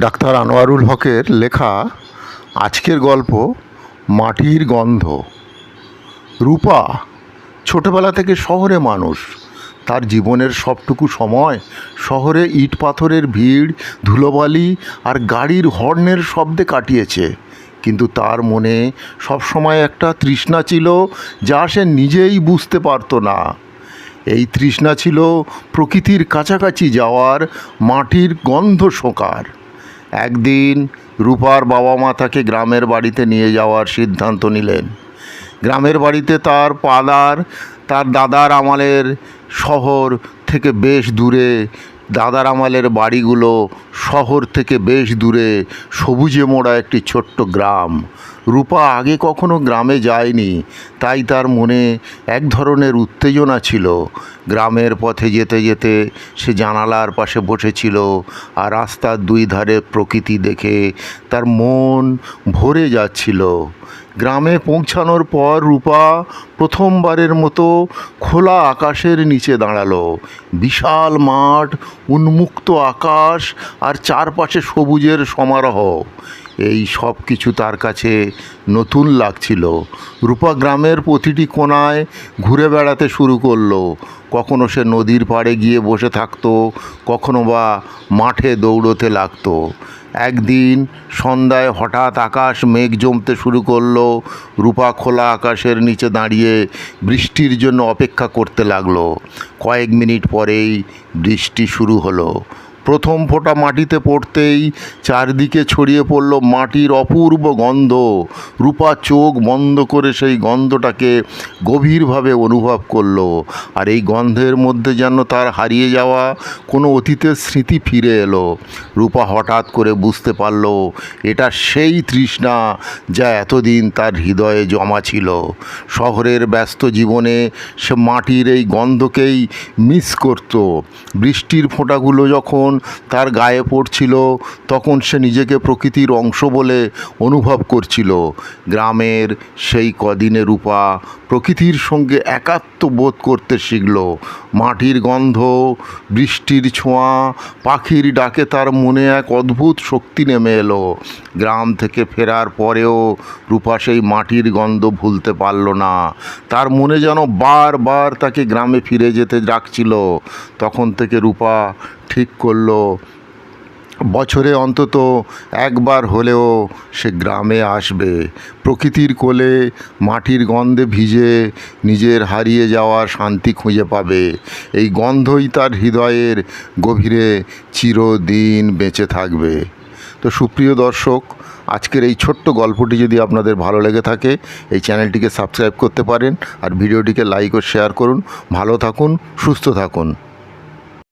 Doctor Anwarul হকের লেখা আজকের গল্প, মাটির গন্ধ। রূপা, ছোটবেলা থেকে শহরে মানুষ। তার জীবনের সবটুকু সময় শহরে ইট পাথরের ভিড়, ধুলোবালি আর গাড়ির হর্নের শব্দে কাটিয়েছে। কিন্তু তার মনে সবসময় একটা তৃষ্ণা ছিল যা সে নিজেই বুঝতে পারতো না। এই তৃষ্ণা ছিল প্রকৃতির কাছাকাছি যাওয়ার মাটির গন্ধ শোকার। একদিন রূপার বাবা মা তাকে গ্রামের বাড়িতে নিয়ে যাওয়ার সিদ্ধান্ত নিলেন। গ্রামের বাড়িতে তার পাদার তার দাদার আমালের শহর থেকে বেশ দূরে দাদার আমলের বাড়িগুলো শহর থেকে বেশ দূরে সবুজে মোড়া একটি ছোট্ট গ্রাম। রূপা আগে কখনো গ্রামে যায়নি, তাই তার মনে এক ধরনের উত্তেজনা ছিল। গ্রামের পথে যেতে যেতে সে জানালার পাশে বসেছিল আর রাস্তার দুই ধারে প্রকৃতি দেখে তার মন ভরে যাচ্ছিল। গ্রামে পৌঁছানোর পর রূপা প্রথমবারের মতো খোলা আকাশের নিচে দাঁড়াল। বিশাল মাঠ, উন্মুক্ত আকাশ আর চারপাশে সবুজের সমারোহ। এই সব কিছু তার কাছে নতুন লাগছিল। রূপা গ্রামের প্রতিটি কোণায় ঘুরে বেড়াতে শুরু করল। কখনো সে নদীর পাড়ে গিয়ে বসে থাকতো, কখনো বা মাঠে দৌড়তে লাগতো। একদিন সন্ধ্যায় হঠাৎ আকাশ মেঘ জমতে শুরু করল, রূপা খোলা আকাশের নিচে দাঁড়িয়ে বৃষ্টির জন্য অপেক্ষা করতে লাগল। কয়েক মিনিট পরেই বৃষ্টি শুরু হলো। প্রথম ফোঁটা মাটিতে পড়তেই চারদিকে ছড়িয়ে পড়ল মাটির অপূর্ব গন্ধ। রূপা চোখ বন্ধ করে সেই গন্ধটাকে গভীরভাবে অনুভব করল। আর এই গন্ধের মধ্যে যেন তার হারিয়ে যাওয়া কোনো অতীতের স্মৃতি ফিরে এলো। রূপা হঠাৎ করে বুঝতে পারল, এটা সেই তৃষ্ণা যা এতদিন তার হৃদয়ে জমা ছিল। শহরের ব্যস্ত জীবনে সে মাটির এই গন্ধকেই মিস করত। বৃষ্টির ফোঁটাগুলো যখন তার গায়ে পড়ছিল, তখন সে নিজেকে প্রকৃতির অংশ বলে অনুভব করছিল। গ্রামের সেই কদিনে রূপা প্রকৃতির সঙ্গে একাত্ম বোধ করতে শিখল। মাটির গন্ধ, বৃষ্টির ছোঁয়া, পাখির ডাকে তার মনে এক অদ্ভুত শক্তি নেমে এলো। গ্রাম থেকে ফেরার পরেও রূপা সেই মাটির গন্ধ ভুলতে পারল না। তার মনে যেন বারবার তাকে গ্রামে ফিরে যেতে ডাকছিল। তখন থেকে রূপা ঠিক করল। বছরে অন্তত একবার হলেও সে গ্রামে আসবে। প্রকৃতির কোলে মাটির গন্ধে ভিজে নিজের হারিয়ে যাওয়ার শান্তি খুঁজে পাবে। এই গন্ধই তার হৃদয়ের গভীরে চিরদিন বেঁচে থাকবে। তো সুপ্রিয় দর্শক, আজকের এই ছোট্ট গল্পটি যদি আপনাদের ভালো লেগে থাকে, এই চ্যানেলটিকে সাবস্ক্রাইব করতে পারেন আর ভিডিওটিকে লাইক ও শেয়ার করুন। ভালো থাকুন, সুস্থ থাকুন।